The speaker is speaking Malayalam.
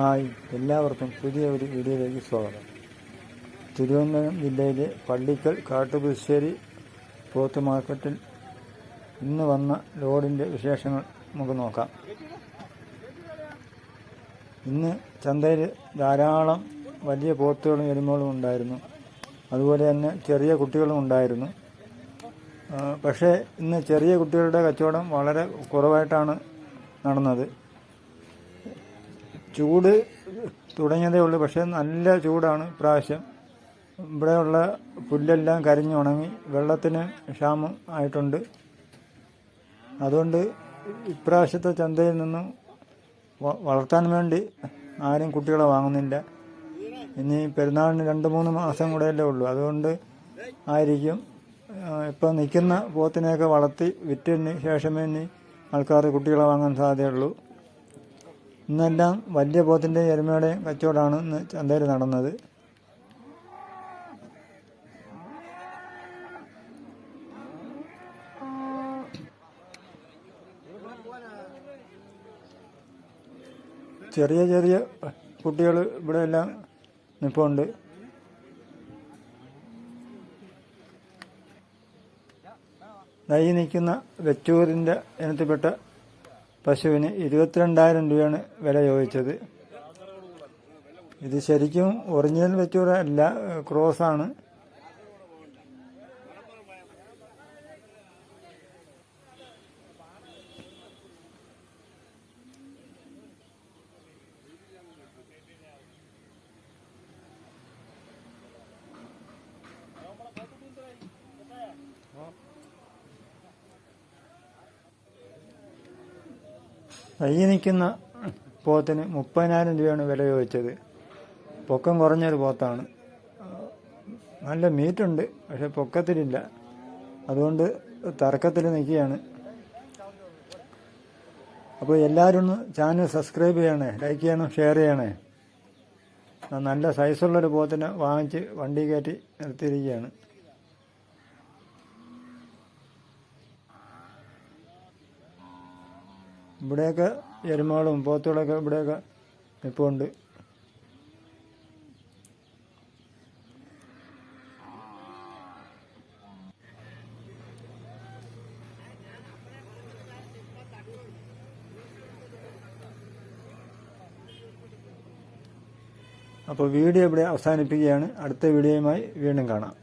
ഹായ് എല്ലാവർക്കും പുതിയ ഒരു വീഡിയോയിലേക്ക് സ്വാഗതം. തിരുവനന്തപുരം ജില്ലയിലെ പള്ളിക്കൽ കാട്ടുപുശ്ശേരി പോത്ത് മാർക്കറ്റിൽ ഇന്ന് വന്ന ലോഡിന്റെ വിശേഷങ്ങൾ നമുക്ക് നോക്കാം. ഇന്ന് ചന്തയിൽ ധാരാളം വലിയ പോത്തുകളും എരുമകളും ഉണ്ടായിരുന്നു. അതുപോലെ തന്നെ ചെറിയ കുട്ടികളും ഉണ്ടായിരുന്നു. പക്ഷേ ഇന്ന് ചെറിയ കുട്ടികളുടെ കച്ചവടം വളരെ കുറവായിട്ടാണ് നടന്നത്. ചൂട് തുടങ്ങിയതേ ഉള്ളൂ. പക്ഷേ നല്ല ചൂടാണ് ഇപ്രാവശ്യം. ഇവിടെയുള്ള പുല്ലെല്ലാം കരിഞ്ഞുണങ്ങി വെള്ളത്തിന് ക്ഷാമം ആയിട്ടുണ്ട്. അതുകൊണ്ട് ഇപ്രാവശ്യത്തെ ചന്തയിൽ നിന്നും വളർത്താൻ വേണ്ടി ആരും കുട്ടികളെ വാങ്ങുന്നില്ല. ഇനി പെരുന്നാളിന് രണ്ട് മൂന്ന് മാസം കൂടെയല്ലേ ഉള്ളൂ. അതുകൊണ്ട് ആയിരിക്കും. ഇപ്പം നിൽക്കുന്ന പോത്തിനെയൊക്കെ വളർത്തി വിറ്റതിന് ശേഷമേ ഇനി ആൾക്കാർ കുട്ടികളെ വാങ്ങാൻ സാധ്യതയുള്ളൂ. ഇന്നെല്ലാം വലിയ പോത്തിന്റെ എരുമയുടെയും കച്ചവടമാണ് ഇന്ന് ചന്തയിൽ നടന്നത്. ചെറിയ ചെറിയ കുട്ടികൾ ഇവിടെ എല്ലാം നിപ്പുണ്ട്. നൈ നിൽക്കുന്ന വെച്ചൂരിന്റെ ഇനത്തിൽപ്പെട്ട പശുവിന് ഇരുപത്തിരണ്ടായിരം രൂപയാണ് വില ചോദിച്ചത്. ഇത് ശരിക്കും ഒറിജിനൽ വെച്ചൂടെ അല്ല ക്രോസാണ്. കൈ നിൽക്കുന്ന പോത്തിന് മുപ്പതിനായിരം രൂപയാണ് വില ചോദിച്ചത്. പൊക്കം കുറഞ്ഞൊരു പോത്താണ്. നല്ല മീറ്റുണ്ട് പക്ഷെ പൊക്കത്തിലില്ല. അതുകൊണ്ട് തർക്കത്തിൽ നിൽക്കുകയാണ്. അപ്പോൾ എല്ലാവരും ഒന്ന് ചാനൽ സബ്സ്ക്രൈബ് ചെയ്യണേ ലൈക്ക് ചെയ്യണം ഷെയർ ചെയ്യണേ. നല്ല സൈസുള്ളൊരു പോത്തിനെ വാങ്ങിച്ച് വണ്ടി കയറ്റി നിർത്തിയിരിക്കുകയാണ്. ഇവിടെയൊക്കെ എരുമകളും പോത്തുകളൊക്കെ ഇവിടെയൊക്കെ നിൽപ്പുണ്ട് അപ്പോൾ വീഡിയോ ഇവിടെ അവസാനിപ്പിക്കുകയാണ്. അടുത്ത വീഡിയോയുമായി വീണ്ടും കാണാം.